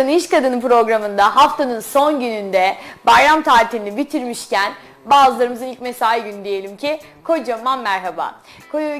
Kadın İş Kadını programında haftanın son gününde bayram tatilini bitirmişken bazılarımızın ilk mesai günü diyelim ki kocaman merhaba.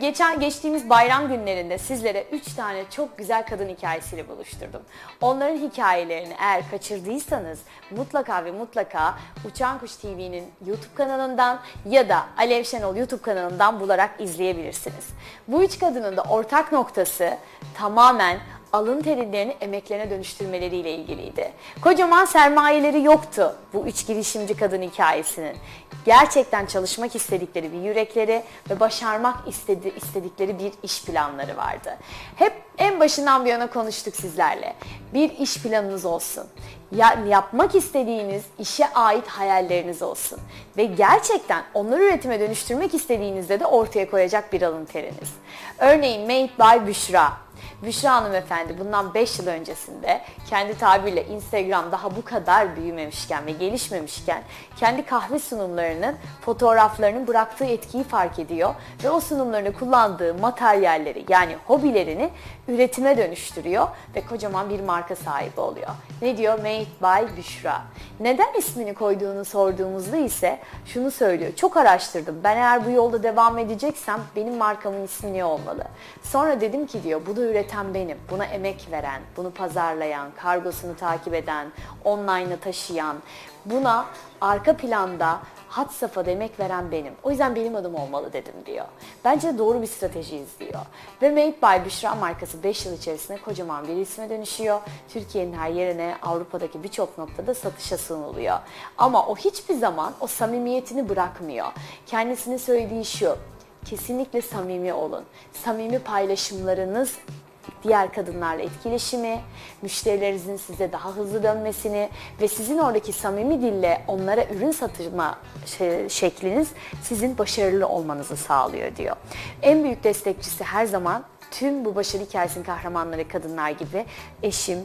Geçen geçtiğimiz bayram günlerinde sizlere 3 tane çok güzel kadın hikayesiyle buluşturdum. Onların hikayelerini eğer kaçırdıysanız mutlaka ve mutlaka Uçan Kuş TV'nin YouTube kanalından ya da Alev Şenol YouTube kanalından bularak izleyebilirsiniz. Bu üç kadının da ortak noktası tamamen alın terilerini emeklerine dönüştürmeleriyle ilgiliydi. Kocaman sermayeleri yoktu bu üç girişimci kadın hikayesinin. Gerçekten çalışmak istedikleri bir yürekleri ve başarmak istedi, istedikleri bir iş planları vardı. Hep en başından bir yana konuştuk sizlerle. Bir iş planınız olsun. Ya, yapmak istediğiniz işe ait hayalleriniz olsun. Ve gerçekten onları üretime dönüştürmek istediğinizde de ortaya koyacak bir alın teriniz. Örneğin Made by Büşra. Büşra hanımefendi bundan 5 yıl öncesinde kendi tabiriyle Instagram daha bu kadar büyümemişken ve gelişmemişken kendi kahve sunumlarının fotoğraflarının bıraktığı etkiyi fark ediyor ve o sunumlarını kullandığı materyalleri yani hobilerini üretime dönüştürüyor ve kocaman bir marka sahibi oluyor. Ne diyor? Made by Büşra. Neden ismini koyduğunu sorduğumuzda ise şunu söylüyor. Çok araştırdım. Ben eğer bu yolda devam edeceksem benim markamın ismi ne olmalı? Sonra dedim ki diyor bunu üreten benim. Buna emek veren, bunu pazarlayan, kargosunu takip eden, online'a taşıyan, buna arka planda hat safhada emek veren benim. O yüzden benim adım olmalı dedim diyor. Bence doğru bir strateji izliyor. Ve Made by Büşra markası 5 yıl içerisinde kocaman bir isme dönüşüyor. Türkiye'nin her yerine, Avrupa'daki birçok noktada satışa sunuluyor. Ama o hiçbir zaman o samimiyetini bırakmıyor. Kendisinin söylediği şu, kesinlikle samimi olun. Samimi paylaşımlarınız diğer kadınlarla etkileşimi, müşterilerinizin size daha hızlı dönmesini ve sizin oradaki samimi dille onlara ürün satırma şey- şekliniz sizin başarılı olmanızı sağlıyor diyor. En büyük destekçisi her zaman tüm bu başarı hikayesinin kahramanları kadınlar gibi eşim,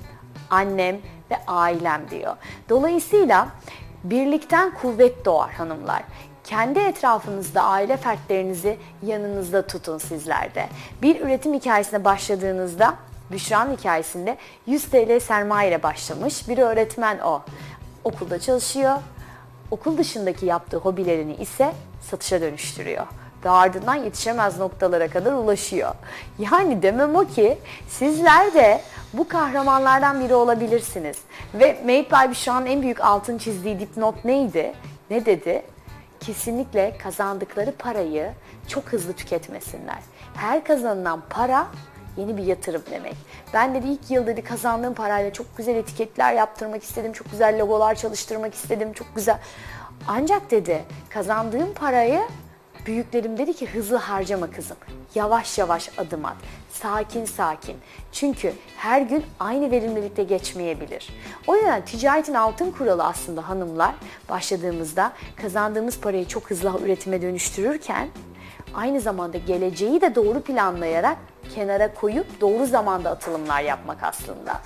annem ve ailem diyor. Dolayısıyla birlikten kuvvet doğar hanımlar. Kendi etrafınızda aile fertlerinizi yanınızda tutun sizler de. Bir üretim hikayesine başladığınızda Büşra'nın hikayesinde 100 TL sermaye ile başlamış. Bir öğretmen o. Okulda çalışıyor. Okul dışındaki yaptığı hobilerini ise satışa dönüştürüyor ve ardından yetişemez noktalara kadar ulaşıyor. Yani demem o ki sizler de bu kahramanlardan biri olabilirsiniz. Ve Made by Büşra'nın en büyük altın çizdiği dipnot neydi? Ne dedi? Kesinlikle kazandıkları parayı çok hızlı tüketmesinler. Her kazanılan para yeni bir yatırım demek. Ben dedi ilk yıl dedi kazandığım parayla çok güzel etiketler yaptırmak istedim, çok güzel logolar çalıştırmak istedim, çok güzel. Ancak dedi kazandığım parayı büyüklerim dedi ki hızlı harcama kızım. Yavaş yavaş adım at. Sakin sakin. Çünkü her gün aynı verimlilikte geçmeyebilir. O yüzden ticaretin altın kuralı aslında hanımlar başladığımızda kazandığımız parayı çok hızlı üretime dönüştürürken aynı zamanda geleceği de doğru planlayarak kenara koyup doğru zamanda atılımlar yapmak aslında.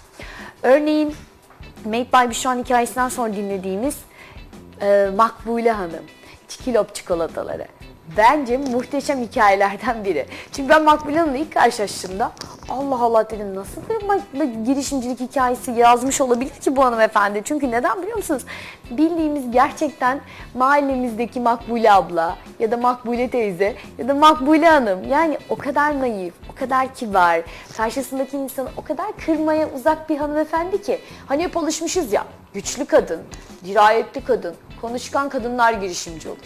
Örneğin Made by Büşra'nın hikayesinden sonra dinlediğimiz e, Makbule Hanım, Çikilop çikolataları. Bence muhteşem hikayelerden biri. Çünkü ben Makbule Hanım'la ilk karşılaştığımda Allah Allah dedim nasıl bir girişimcilik hikayesi yazmış olabilir ki bu hanımefendi? Çünkü neden biliyor musunuz? Bildiğimiz gerçekten mahallemizdeki Makbule abla ya da Makbule teyze ya da Makbule Hanım yani o kadar naif, o kadar kibar, karşısındaki insanı o kadar kırmaya uzak bir hanımefendi ki. Hani hep alışmışız ya güçlü kadın, dirayetli kadın, konuşkan kadınlar girişimci olur.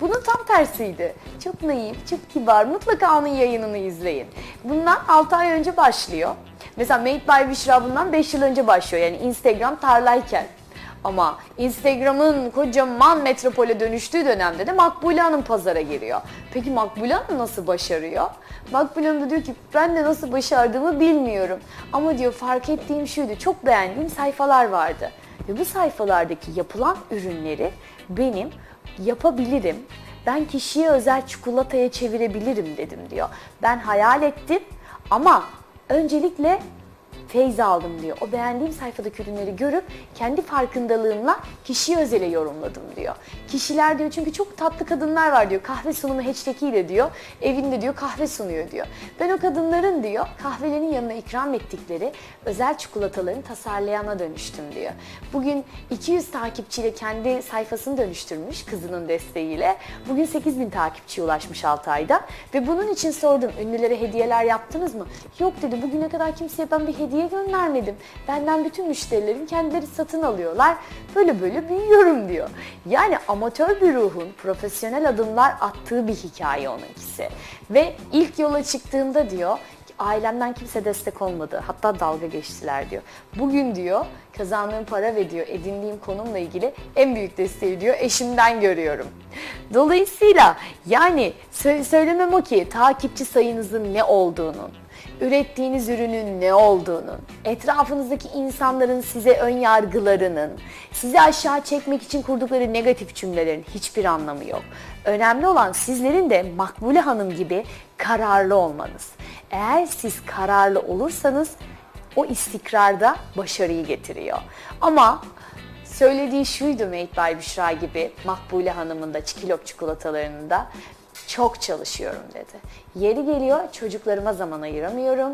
Bunun tam tersiydi. Çok naif, çok kibar. Mutlaka onun yayınını izleyin. Bundan 6 ay önce başlıyor. Mesela Made by Büşra bundan 5 yıl önce başlıyor. Yani Instagram tarlayken. Ama Instagram'ın kocaman metropole dönüştüğü dönemde de Makbule Hanım pazara giriyor. Peki Makbule Hanım nasıl başarıyor? Makbule Hanım da diyor ki ben de nasıl başardığımı bilmiyorum. Ama diyor fark ettiğim şuydu çok beğendiğim sayfalar vardı. Ve bu sayfalardaki yapılan ürünleri benim yapabilirim. Ben kişiye özel çikolataya çevirebilirim dedim diyor. Ben hayal ettim ama öncelikle feyz aldım diyor. O beğendiğim sayfadaki ürünleri görüp kendi farkındalığımla kişiye özele yorumladım diyor. Kişiler diyor çünkü çok tatlı kadınlar var diyor. Kahve sunumu hashtag'iyle diyor. Evinde diyor kahve sunuyor diyor. Ben o kadınların diyor kahvelerin yanına ikram ettikleri özel çikolataların tasarlayana dönüştüm diyor. Bugün 200 takipçiyle kendi sayfasını dönüştürmüş kızının desteğiyle. Bugün 8000 takipçiye ulaşmış 6 ayda. Ve bunun için sordum ünlülere hediyeler yaptınız mı? Yok dedi bugüne kadar kimseye ben bir hediye göndermedim. Benden bütün müşterilerim kendileri satın alıyorlar. Böyle böyle büyüyorum diyor. Yani amatör bir ruhun profesyonel adımlar attığı bir hikaye onunkisi. Ve ilk yola çıktığımda diyor ailemden kimse destek olmadı. Hatta dalga geçtiler diyor. Bugün diyor kazandığım para ve diyor edindiğim konumla ilgili en büyük desteği diyor eşimden görüyorum. Dolayısıyla yani sö- söylemem o ki takipçi sayınızın ne olduğunun, ürettiğiniz ürünün ne olduğunun, etrafınızdaki insanların size ön yargılarının, sizi aşağı çekmek için kurdukları negatif cümlelerin hiçbir anlamı yok. Önemli olan sizlerin de Makbule Hanım gibi kararlı olmanız. Eğer siz kararlı olursanız o istikrarda başarıyı getiriyor. Ama söylediği şuydu Made by Büşra gibi Makbule Hanım'ın da çikilok çikolatalarının da çok çalışıyorum dedi. Yeri geliyor çocuklarıma zaman ayıramıyorum.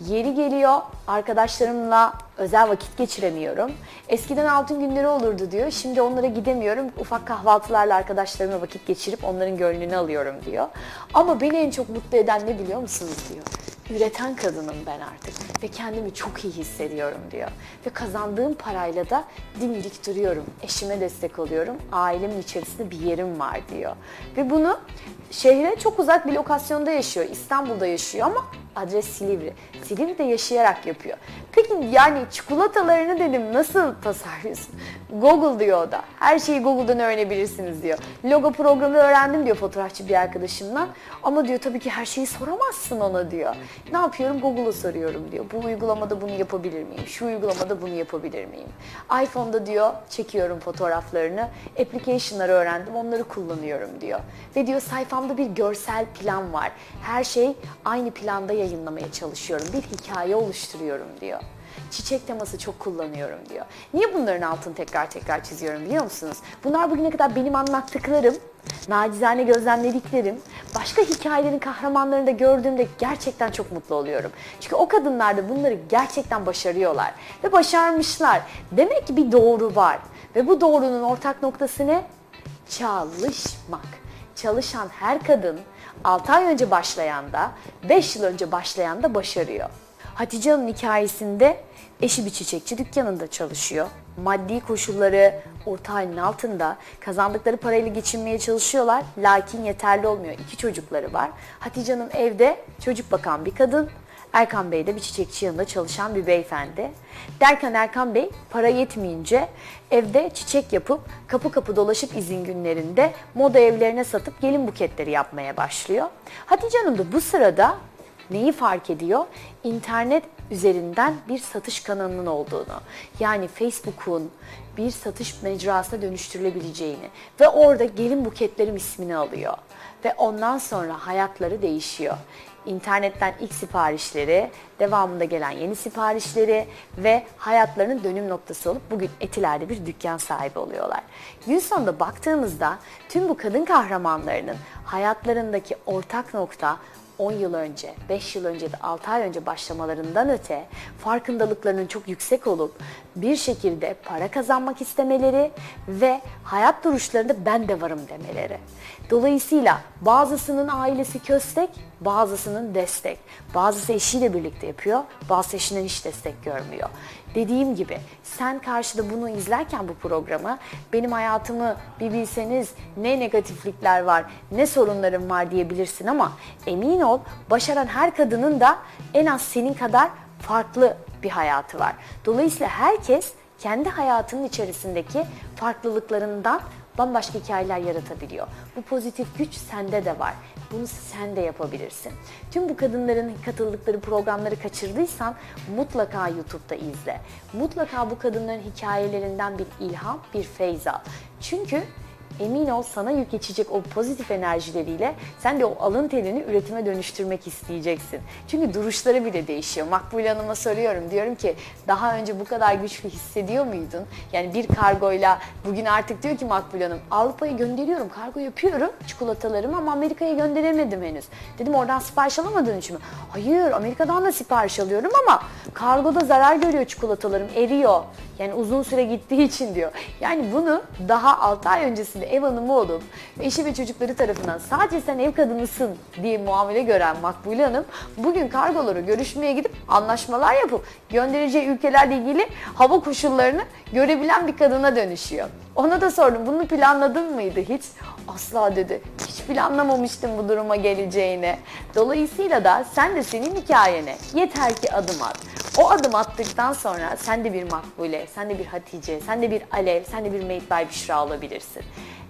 Yeri geliyor arkadaşlarımla özel vakit geçiremiyorum. Eskiden altın günleri olurdu diyor. Şimdi onlara gidemiyorum. Ufak kahvaltılarla arkadaşlarımla vakit geçirip onların gönlünü alıyorum diyor. Ama beni en çok mutlu eden ne biliyor musunuz diyor. Üreten kadınım ben artık ve kendimi çok iyi hissediyorum diyor. Ve kazandığım parayla da dimdik duruyorum. Eşime destek oluyorum. Ailemin içerisinde bir yerim var diyor. Ve bunu şehre çok uzak bir lokasyonda yaşıyor. İstanbul'da yaşıyor ama adres Silivri. Silivri'de yaşayarak yapıyor. Peki yani çikolatalarını dedim nasıl tasarlıyorsun? Google diyor o da. Her şeyi Google'dan öğrenebilirsiniz diyor. Logo programı öğrendim diyor fotoğrafçı bir arkadaşımdan. Ama diyor tabii ki her şeyi soramazsın ona diyor. Ne yapıyorum? Google'a soruyorum diyor. Bu uygulamada bunu yapabilir miyim? Şu uygulamada bunu yapabilir miyim? iPhone'da diyor çekiyorum fotoğraflarını. Application'ları öğrendim onları kullanıyorum diyor. Ve diyor sayfamda bir görsel plan var. Her şey aynı planda yayınlamaya çalışıyorum. Bir hikaye oluşturuyorum diyor. Çiçek teması çok kullanıyorum diyor. Niye bunların altını tekrar tekrar çiziyorum biliyor musunuz? Bunlar bugüne kadar benim anlattıklarım, nacizane gözlemlediklerim, başka hikayelerin kahramanlarını da gördüğümde gerçekten çok mutlu oluyorum. Çünkü o kadınlar da bunları gerçekten başarıyorlar ve başarmışlar. Demek ki bir doğru var ve bu doğrunun ortak noktası ne? Çalışmak. Çalışan her kadın 6 ay önce başlayan da 5 yıl önce başlayan da başarıyor. Hatice Hanım'ın hikayesinde eşi bir çiçekçi dükkanında çalışıyor. Maddi koşulları orta halinin altında kazandıkları parayla geçinmeye çalışıyorlar. Lakin yeterli olmuyor. İki çocukları var. Hatice Hanım evde çocuk bakan bir kadın. Erkan Bey de bir çiçekçi yanında çalışan bir beyefendi. Derken Erkan Bey para yetmeyince evde çiçek yapıp kapı kapı dolaşıp izin günlerinde moda evlerine satıp gelin buketleri yapmaya başlıyor. Hatice Hanım da bu sırada neyi fark ediyor? İnternet üzerinden bir satış kanalının olduğunu. Yani Facebook'un bir satış mecrasına dönüştürülebileceğini ve orada gelin buketlerim ismini alıyor. Ve ondan sonra hayatları değişiyor. İnternetten ilk siparişleri, devamında gelen yeni siparişleri ve hayatlarının dönüm noktası olup bugün Etiler'de bir dükkan sahibi oluyorlar. Gün sonunda baktığımızda tüm bu kadın kahramanlarının hayatlarındaki ortak nokta 10 yıl önce, 5 yıl önce de 6 ay önce başlamalarından öte farkındalıklarının çok yüksek olup bir şekilde para kazanmak istemeleri ve hayat duruşlarında ben de varım demeleri. Dolayısıyla bazısının ailesi köstek, bazısının destek. Bazısı eşiyle birlikte yapıyor, bazısı eşinden hiç destek görmüyor. Dediğim gibi sen karşıda bunu izlerken bu programı benim hayatımı bir bilseniz ne negatiflikler var, ne sorunlarım var diyebilirsin ama emin ol başaran her kadının da en az senin kadar farklı bir hayatı var. Dolayısıyla herkes kendi hayatının içerisindeki farklılıklarından bambaşka hikayeler yaratabiliyor. Bu pozitif güç sende de var. Bunu sen de yapabilirsin. Tüm bu kadınların katıldıkları programları kaçırdıysan mutlaka YouTube'da izle. Mutlaka bu kadınların hikayelerinden bir ilham, bir feyz al. Çünkü emin ol sana yük geçecek o pozitif enerjileriyle sen de o alın terini üretime dönüştürmek isteyeceksin. Çünkü duruşları bile değişiyor. Makbule Hanım'a soruyorum diyorum ki daha önce bu kadar güçlü hissediyor muydun? Yani bir kargoyla bugün artık diyor ki Makbule Hanım Avrupa'ya gönderiyorum kargo yapıyorum çikolatalarımı ama Amerika'ya gönderemedim henüz. Dedim oradan sipariş alamadığın için mi? Hayır Amerika'dan da sipariş alıyorum ama kargoda zarar görüyor çikolatalarım eriyor. Yani uzun süre gittiği için diyor. Yani bunu daha 6 ay öncesinde ev hanımı olup eşi ve çocukları tarafından sadece sen ev kadınısın diye muamele gören Makbule Hanım bugün kargoları görüşmeye gidip anlaşmalar yapıp göndereceği ülkelerle ilgili hava koşullarını görebilen bir kadına dönüşüyor. Ona da sordum bunu planladın mıydı hiç? Asla dedi. Hiç planlamamıştım bu duruma geleceğini. Dolayısıyla da sen de senin hikayene yeter ki adım at. O adım attıktan sonra sen de bir Makbule, sen de bir Hatice, sen de bir Alev, sen de bir Made by Büşra olabilirsin.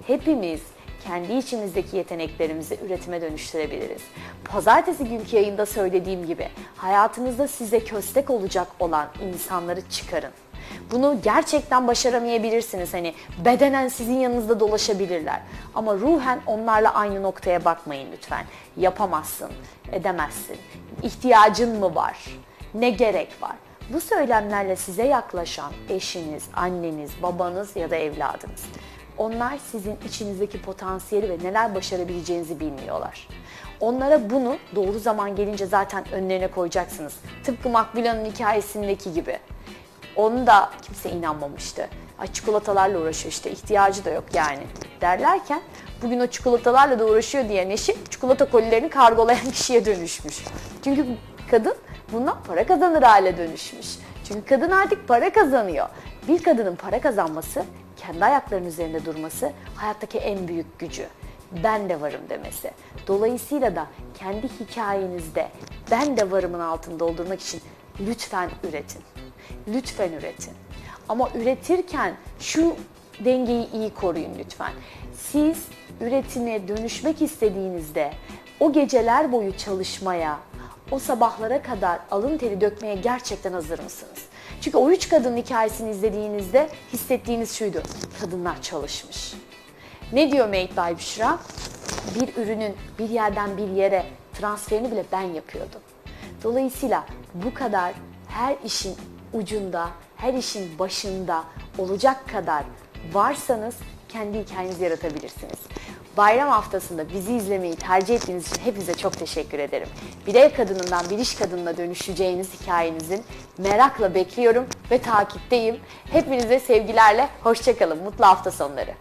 Hepimiz kendi içimizdeki yeteneklerimizi üretime dönüştürebiliriz. Pazartesi günkü yayında söylediğim gibi hayatınızda size köstek olacak olan insanları çıkarın. Bunu gerçekten başaramayabilirsiniz. Hani bedenen sizin yanınızda dolaşabilirler. Ama ruhen onlarla aynı noktaya bakmayın lütfen. Yapamazsın, edemezsin. İhtiyacın mı var? Ne gerek var? Bu söylemlerle size yaklaşan eşiniz, anneniz, babanız ya da evladınız. Onlar sizin içinizdeki potansiyeli ve neler başarabileceğinizi bilmiyorlar. Onlara bunu doğru zaman gelince zaten önlerine koyacaksınız. Tıpkı Makbule'nin hikayesindeki gibi. Onu da kimse inanmamıştı. Ay çikolatalarla uğraşıyor işte ihtiyacı da yok yani derlerken bugün o çikolatalarla da uğraşıyor diyen eşi çikolata kolilerini kargolayan kişiye dönüşmüş. Çünkü kadın bundan para kazanır hale dönüşmüş. Çünkü kadın artık para kazanıyor. Bir kadının para kazanması, kendi ayaklarının üzerinde durması hayattaki en büyük gücü. Ben de varım demesi. Dolayısıyla da kendi hikayenizde ben de varımın altını doldurmak için lütfen üretin. Lütfen üretin. Ama üretirken şu dengeyi iyi koruyun lütfen. Siz üretime dönüşmek istediğinizde o geceler boyu çalışmaya, o sabahlara kadar alın teri dökmeye gerçekten hazır mısınız? Çünkü o üç kadının hikayesini izlediğinizde hissettiğiniz şuydu. Kadınlar çalışmış. Ne diyor Made by Büşra? Bir ürünün bir yerden bir yere transferini bile ben yapıyordum. Dolayısıyla bu kadar her işin ucunda, her işin başında olacak kadar varsanız kendi hikayenizi yaratabilirsiniz. Bayram haftasında bizi izlemeyi tercih ettiğiniz için hepinize çok teşekkür ederim. Bir ev kadınından bir iş kadınına dönüşeceğiniz hikayenizin merakla bekliyorum ve takipteyim. Hepinize sevgilerle, hoşçakalın, mutlu hafta sonları.